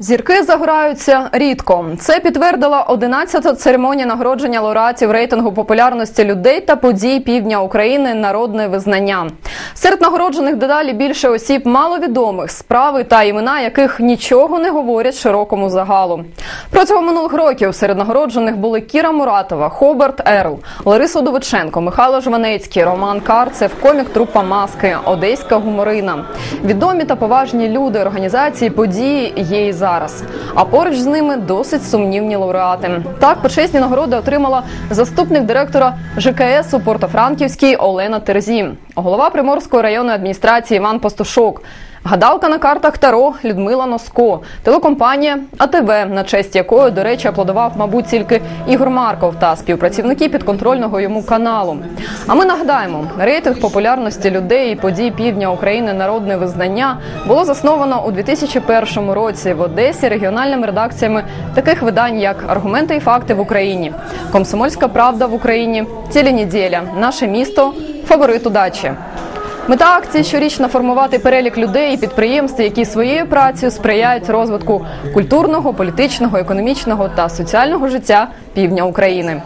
Зірки загораються рідко. Це підтвердила 11-та церемонія нагородження лауреатів рейтингу популярності людей та подій півдня України народне визнання. Серед нагороджених дедалі більше осіб маловідомих, справи та імена яких нічого не говорять широкому загалу. Протягом минулих років серед нагороджених були Кіра Муратова, Хоберт Ерл, Лариса Удовиченко, Михайло Жванецький, Роман Карцев, комік трупа Маски, Одеська гуморина. Відомі та поважні люди, організації, події є і зараз. А поруч з ними досить сумнівні лауреати. Так, почесні нагороди отримала заступник директора ЖКС у Порто-Франківській Олена Терзі, голова Приморської районної адміністрації Іван Пастушок. Гадалка на картах Таро Людмила Носко, телекомпанія АТВ, на честь якої, до речі, аплодував, мабуть, тільки Ігор Марков та співпрацівники підконтрольного йому каналу. А ми нагадаємо, рейтинг популярності людей і подій півдня України народне визнання було засновано у 2001 році в Одесі регіональними редакціями таких видань, як Аргументи і факти в Україні, Комсомольська правда в Україні, Тілінеділя, Наше місто, Фаворит удачі. Мета акції щорічно формувати перелік людей і підприємств, які своєю працею сприяють розвитку культурного, політичного, економічного та соціального життя півдня України.